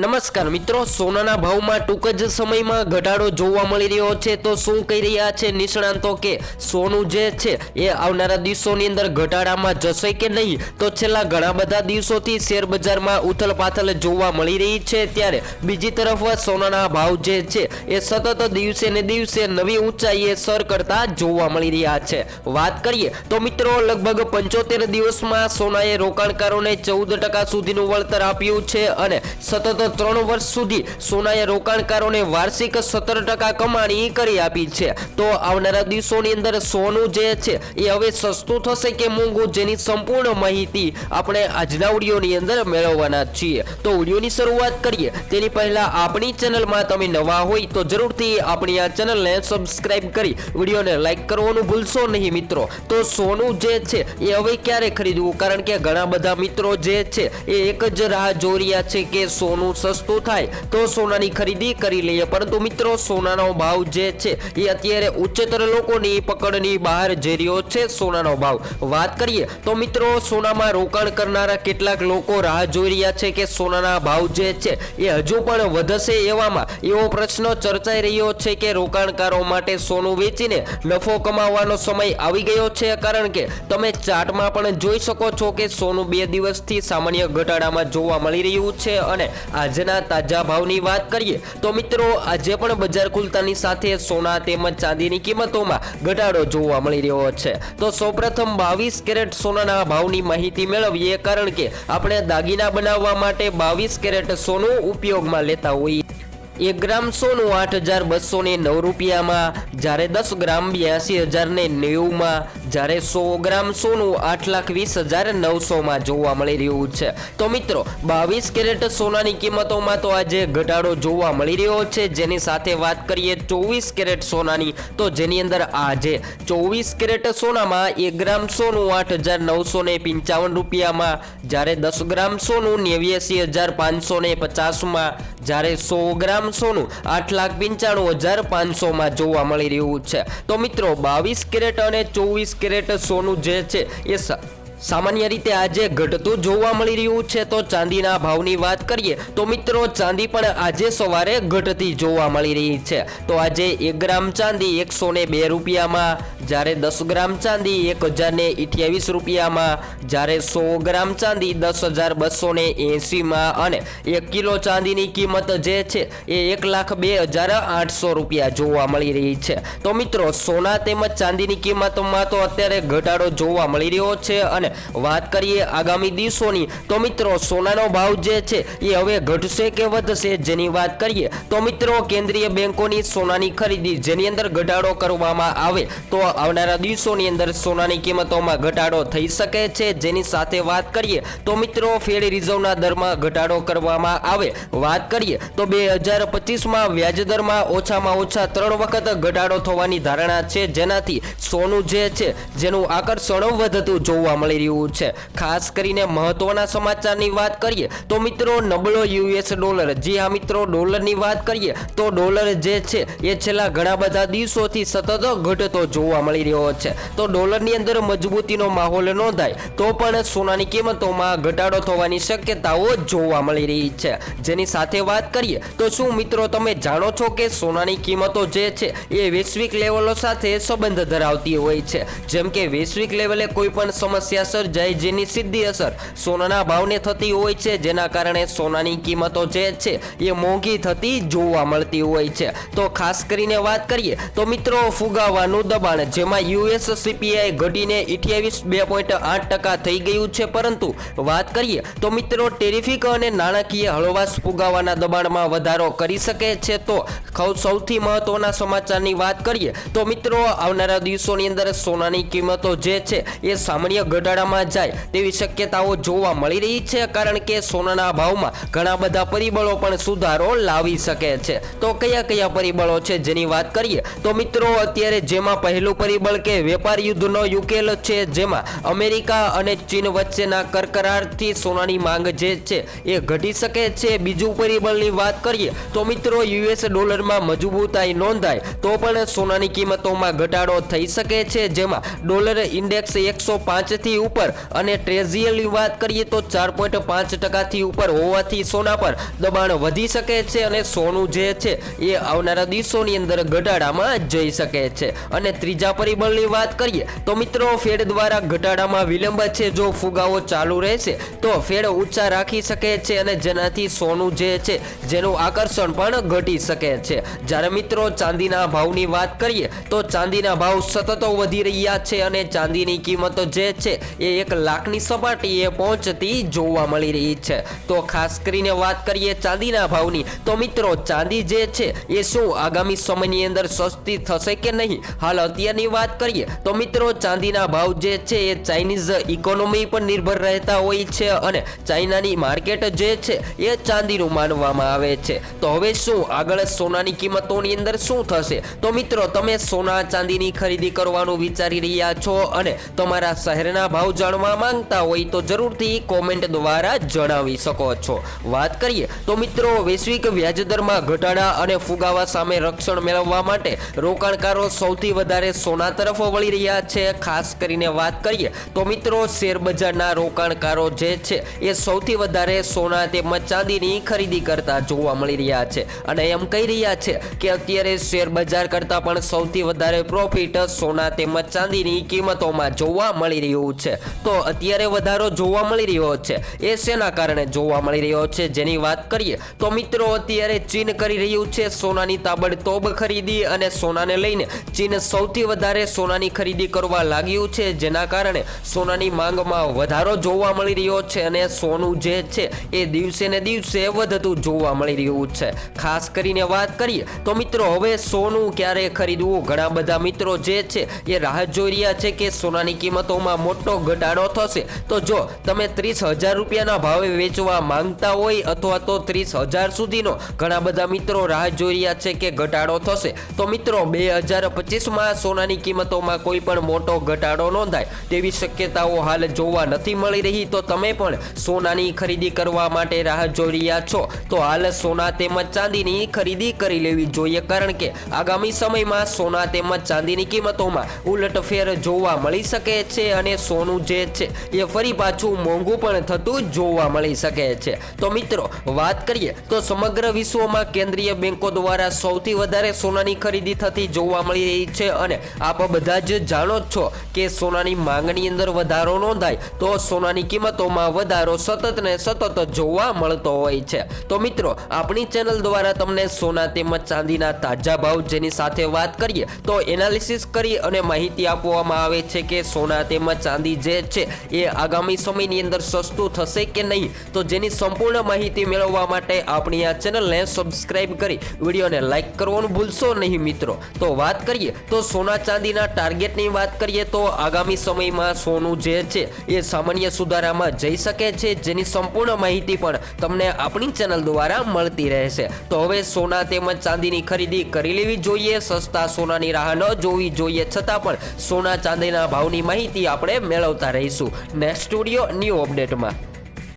નમસ્કાર મિત્રો, સોનાના ભાવમાં ટૂંક જ સમયમાં ઘટાડો જોવા મળી રહ્યો છે. તો શું કહી રહ્યા છે નિષ્ણાંતો કે સોનું જે છે એ આવનારા દિવસોની અંદર ઘટાડામાં જશે કે નહીં? તો છેલ્લા ઘણા બધા દિવસોથી શેરબજારમાં ઉથલપાથલ જોવા મળી રહી છે. ત્યારે બીજી તરફ સોનાના ભાવ જે છે એ સતત દિવસે ને દિવસે નવી ઊંચાઈએ સર કરતા જોવા મળી રહ્યા છે. વાત કરીએ તો મિત્રો, લગભગ પંચોતેર દિવસમાં સોનાએ રોકાણકારોને ચૌદ ટકા સુધીનું વળતર આપ્યું છે અને સતત ત્રણ વર્ષ સુધી સોનાએ રોકાણકારોને વાર્ષિક સત્તર ટકા કમાણી કરી આપી છે. તો આવનારા દિવસોની અંદર સોનું જે છે, એ હવે સસ્તું થશે કે મોંઘું, જેની સંપૂર્ણ માહિતી આપણે આજના ઓડિયોની અંદર મેળવવાના છીએ. તો ઓડિયોની શરૂઆત કરીએ. તેની પહેલા આપણી ચેનલમાં તમે નવા હોય તો જરૂરથી આપણી આ ચેનલને સબસ્ક્રાઇબ કરી વિડીયોને લાઈક કરવાનું ભૂલશો નહીં મિત્રો. તો સોનું જે છે, એ હવે ક્યારે ખરીદવું? કારણ કે ઘણા બધા મિત્રો જે છે, એ એક જ રાહ જોઈ રહ્યા છે કે સોનું સસ્તું થાય તો સોનાની ખરીદી કરી લઈએ. પરંતુ મિત્રો, સોનાનો ભાવ જે છે, એ અત્યારે ઉચ્ચતર લોકોની પકડની બહાર જઈ રહ્યો છે સોનાનો ભાવ. વાત કરીએ તો મિત્રો, સોનામાં રોકાણ કરનારા કેટલાક લોકો રાહ જોઈ રહ્યા છે કે સોનાના ભાવ જે છે, એ હજુ પણ વધશે એવામાં. એવો પ્રશ્ન ચર્ચાઈ રહ્યો છે કે રોકાણકારો માટે સોનું વેચીને નફો કમાવાનો સમય આવી ગયો છે, કારણ કે તમે ચાર્ટમાં પણ જોઈ શકો છો કે સોનું બે દિવસથી સામાન્ય ઘટાડામાં જોવા મળી રહ્યું છે અને આજના તાજા ભાવની વાત કરીએ તો મિત્રો, આજે પણ બજાર ખુલતાની સાથે સોના તેમજ ચાંદીની કિંમતોમાં ઘટાડો જોવા મળી રહ્યો છે. તો સૌપ્રથમ બાવીસ કેરેટ સોનાના ભાવની માહિતી મેળવીએ, કારણ કે આપણે દાગીના બનાવવા માટે બાવીસ કેરેટ સોનું ઉપયોગમાં લેતા હોઈએ. એક ગ્રામ સોનું આઠ હજાર બસો ને નવ રૂપિયામાં, જ્યારે દસ ગ્રામ બ્યાસી હજાર ને નેવુંમાં, જ્યારે સો ગ્રામ સોનું આઠ લાખ વીસ હજાર નવસોમાં જોવા મળી રહ્યું છે. તો મિત્રો, બાવીસ કેરેટ સોનાની કિંમતોમાં તો આજે ઘટાડો જોવા મળી રહ્યો છે. જેની સાથે વાત કરીએ ચોવીસ કેરેટ સોનાની, તો જેની અંદર આજે ચોવીસ કેરેટ સોનામાં એક ગ્રામ સોનું આઠ હજાર નવસો ને પંચાવન રૂપિયામાં, જ્યારે દસ ગ્રામ સોનું નેવ્યાસી હજાર પાંચસો ને પચાસમાં જ્યારે સો ગ્રામ સોનું આઠ લાખ પંચાણું હજાર પાંચસોમાં જોવા મળી રહ્યું છે. તો મિત્રો, બાવીસ કેરેટ અને ચોવીસ કેરેટ સોનું જે છે એ સામાન્ય રીતે આજે ઘટતું જોવા મળી રહ્યું છે તો ચાંદીના ભાવની વાત કરીએ તો મિત્રો ચાંદી પણ આજે સવારે ઘટતી જોવા મળી રહી છે. તો આજે એક ગ્રામ ચાંદી એકસો ને બે રૂપિયામાં, જ્યારે દસ ગ્રામ ચાંદી એક હજાર ને અઠ્યાવીસ રૂપિયામાં, જ્યારે સો ગ્રામ ચાંદી દસ હજાર બસો ને એંસીમાં અને એક કિલો ચાંદીની કિંમત જે છે એ એક લાખ બે હજાર આઠસો રૂપિયા જોવા મળી રહી છે. તો મિત્રો સોના તેમજ ચાંદીની કિંમતોમાં તો અત્યારે ઘટાડો જોવા મળી રહ્યો છે અને વાત કરીએ આગામી દિવસોની, તો મિત્રો સોનાનો ભાવ જે છે એ હવે ઘટશે કે વધશે જેની વાત કરીએ, તો મિત્રો કેન્દ્રીય બેંકોની સોનાની ખરીદી જેની અંદર ઘટાડો કરવામાં આવે, તો આવનારા દિવસોની અંદર સોનાની કિંમતોમાં ઘટાડો થઈ શકે છે જેની સાથે વાત કરીએ, તો મિત્રો ફેડ રિઝર્વના દરમાં ઘટાડો કરવામાં આવે. વાત કરીએ, તો બે હજાર પચીસમાં વ્યાજ દરમાં ઓછામાં ઓછા ત્રણ વખત ઘટાડો થવાની ધારણા છે જેનાથી સોનું જે છે, જેનું આકર્ષણ વધતું જોવા મળી રહ્યું છે. ખાસ કરીને મહત્વના સમાચારની વાત કરીએ, તો મિત્રો નબળો યુએસ ડોલર. જી હા મિત્રો, ડોલરની વાત કરીએ, તો ડોલર જે છે, એ છેલ્લા ઘણા બધા દિવસોથી સતત ઘટતો જોવા મળી રહ્યો છે. તો ડોલરની અંદર મજબૂતીનો માહોલ નોંધાય, તો પણ સોનાની કિંમતોમાં ઘટાડો થવાની શક્યતાઓ જોવા મળી રહી છે. જેની સાથે વાત કરીએ, તો શું મિત્રો તમે જાણો છો કે સોનાની કિંમતો જે છે, એ વૈશ્વિક લેવલો સાથે સંબંધ ધરાવતી હોય છે? જેમ કે વૈશ્વિક લેવલે કોઈ પણ સમસ્યા સર્જાય જયજીની સીધી અસર. સોનાના ભાવને થતી હોય છે, જેના કારણે સોનાની કિંમતો જે છે, એ મોંઘી થતી જોવા મળતી હોય છે. તો ખાસ કરીને વાત કરીએ, તો મિત્રો, ફુગાવાનું દબાણ, જેમાં યુએસ સીપીઆઈ ઘટીને અઠ્યાવીસ બે પોઈન્ટ આઠ ટકા થઈ ગયું છે. પરંતુ વાત કરીએ, તો મિત્રો, ટેરિફિક અને નાણાકીય હળવાશ ફુગાવાના દબાણમાં વધારો કરી શકે છે. તો સૌથી મહત્વના સમાચારની વાત કરીએ, તો મિત્રો, આવનારા દિવસોની અંદર સોનાની કિંમતો જે છે, એ સામાન્ય ઘટાડામાં જાય તેવી શક્યતાઓ જોવા મળી રહી છે, કારણ કે સોનાના ભાવમાં ઘણા બધા પરિબળો પણ સુધારો લાવી શકે છે. તો કયા કયા પરિબળો છે જેની વાત કરીએ, તો મિત્રો અત્યારે જેમાં પહેલું પરિબળ કે વેપાર યુદ્ધનો યુકેલ છે, જેમાં અમેરિકા અને ચીન વચ્ચેના કરકરારથી સોનાની માંગ જે છે એ ઘટી શકે છે. બીજું પરિબળની વાત કરીએ, તો મિત્રો યુએસ ડોલરમાં મજબૂતાઈ નોંધાય, તો પણ સોનાની કિંમતોમાં ઘટાડો થઈ શકે છે, જેમાં ડોલર ઇન્ડેક્સ એકસો પાંચથી ઉપર. અને ટ્રેઝિયલની વાત કરીએ તો ચાર પોઈન્ટ પાંચ ટકાથી ઉપર હોવાથી સોના પર દબાણ વધી શકે છે અને સોનું જે છે એ આવનારા દિવસોની અંદર ઘટાડામાં જઈ શકે છે. અને ત્રીજા પરિબળની વાત કરીએ તો મિત્રો ફેડ દ્વારા ઘટાડામાં વિલંબ છે. જો ફુગાવો ચાલુ રહેશે તો ફેડ ઊંચા રાખી શકે છે અને જેનાથી સોનું જે છે જેનું આકર્ષણ પણ ઘટી શકે છે. જ્યારે મિત્રો ચાંદીના ભાવની વાત કરીએ તો ચાંદીના ભાવ સતત વધી રહ્યા છે અને ચાંદીની કિંમત જે છે એ એક લાખની સપાટીએ પહોંચતી જોવા મળી રહી છે. તો ખાસ કરીને વાત કરીએ ચાંદીના ભાવની, તો મિત્રો ચાંદી જે છે, એ શું આગામી સમયની અંદર સસ્તી થશે કે નહીં? હાલ અત્યારની વાત કરીએ, તો મિત્રો ચાંદીના ભાવ જે છે, એ ચાઇનીઝ ઇકોનોમી પર નિર્ભર રહેતા હોય છે અને ચાઇનાની માર્કેટ જે છે, એ ચાંદીનું માનવામાં આવે છે. તો હવે શું આગળ સોનાની કિંમતોની અંદર શું થશે? તો મિત્રો તમે સોના ચાંદીની ખરીદી કરવાનું વિચારી રહ્યા છો અને તમારા શહેરના ભાવ જાણવા માંગતા હોય તો જરૂરથી કોમેન્ટ દ્વારા જણાવી શકો છો. વાત કરીએ તો મિત્રો, વૈશ્વિક વ્યાજદરમાં ઘટાડા અને ફુગાવા સામે રક્ષણ મેળવવા માટે રોકાણકારો સૌથી વધારે સોના તરફ વળી રહ્યા છે. ખાસ કરીને વાત કરીએ તો મિત્રો, શેરબજારના રોકાણકારો જે છે એ સૌથી વધારે સોના તેમજ ચાંદીની ખરીદી કરતા જોવા મળી રહ્યા છે. અને એમ કહી રહ્યા છે કે અત્યારે શેરબજાર કરતાં પણ સૌથી વધારે પ્રોફિટ સોના તેમજ ચાંદીની કિંમતોમાં જોવા મળી રહ્યું છે. તો અત્યારે વધારો જોવા મળી રહ્યો છે. એ શેના કારણે જોવા મળી રહ્યો છે જેની વાત કરીએ, તો મિત્રો અત્યારે ચીન કરી રહ્યું છે સોનાની તાબડતોબ ખરીદી અને સોનાને લઈને ચીન સૌથી વધારે સોનાની ખરીદી કરવા લાગ્યું છે, જેના કારણે સોનાની માંગમાં વધારો જોવા મળી રહ્યો છે અને સોનું જે છે એ દિવસે ને દિવસે વધતું જોવા મળી રહ્યું છે. ખાસ કરીને વાત કરીએ, તો મિત્રો હવે સોનું ક્યારે ખરીદવું? ઘણા બધા મિત્રો જે છે એ રાહ જોઈ રહ્યા છે કે સોનાની કિંમતોમાં મોટો ઘટાડો થશે. તો જો તમે ત્રીસ હજાર રૂપિયાના ભાવે વેચવા માંગતા હોય અથવા તો ત્રીસ હજાર સુધીનો, ઘણા બધા મિત્રો રાહ જોઈ રહ્યા છે કે ઘટાડો થશે. તો મિત્રો, બે હજાર પચીસમાં સોનાની કિંમતોમાં કોઈ પણ મોટો ઘટાડો નોંધાય. તેવી શક્યતાઓ હાલ જોવા નથી મળી રહી. તો તમે પણ સોનાની ખરીદી કરવા માટે રાહ જોઈ રહ્યા છો. તો હાલ સોના તેમજ ચાંદીની ખરીદી કરી લેવી જોઈએ. કારણ કે આગામી સમયમાં સોના તેમજ ચાંદીની કિંમતોમાં ઉલટફેર જોવા મળી શકે છે અને સોનું જે છે એ ફરી પાછું મોંઘું પણ થતું જોવા મળી શકે છે. તો મિત્રો, વાત કરીએ તો સમગ્ર વિશ્વમાં કેન્દ્રીય બેંકો દ્વારા સૌથી વધારે સોનાની ખરીદી થતી જોવા મળી રહી છે અને આપ બધા જ જાણો છો કે સોનાની માંગણી અંદર વધારો નોંધાય તો સોનાની કિંમતોમાં વધારો સતત ને સતત જોવા મળતો હોય છે. તો મિત્રો, આપણી ચેનલ દ્વારા તમને સોના તેમજ ચાંદીના તાજા ભાવ જેની સાથે વાત કરીએ તો એનાલિસિસ કરી અને માહિતી આપવામાં આવે છે કે સોના તેમજ ચાંદી જે છે એ આગામી સમયની અંદર સસ્તું થશે કે નહીં? તો જેની સંપૂર્ણ માહિતી મેળવવા માટે આપણી આ ચેનલને સબસ્ક્રાઇબ કરી વિડીયોને લાઇક કરવાનું ભૂલશો નહીં મિત્રો. તો વાત કરીએ, તો સોના ચાંદીના ટાર્ગેટની વાત કરીએ તો આગામી સમયમાં સોનું જે છે એ સામાન્ય સુધારામાં જઈ શકે છે, જેની સંપૂર્ણ માહિતી પણ તમને આપણી ચેનલ દ્વારા મળતી રહેશે. તો હવે સોના તેમજ ચાંદીની ખરીદી કરી લેવી જોઈએ, સસ્તા સોનાની રાહ ન જોવી જોઈએ, છતાં પણ સોના ચાંદીના ભાવની માહિતી આપણે મેળવતા રહીશું. Next studio new અપડેટમાં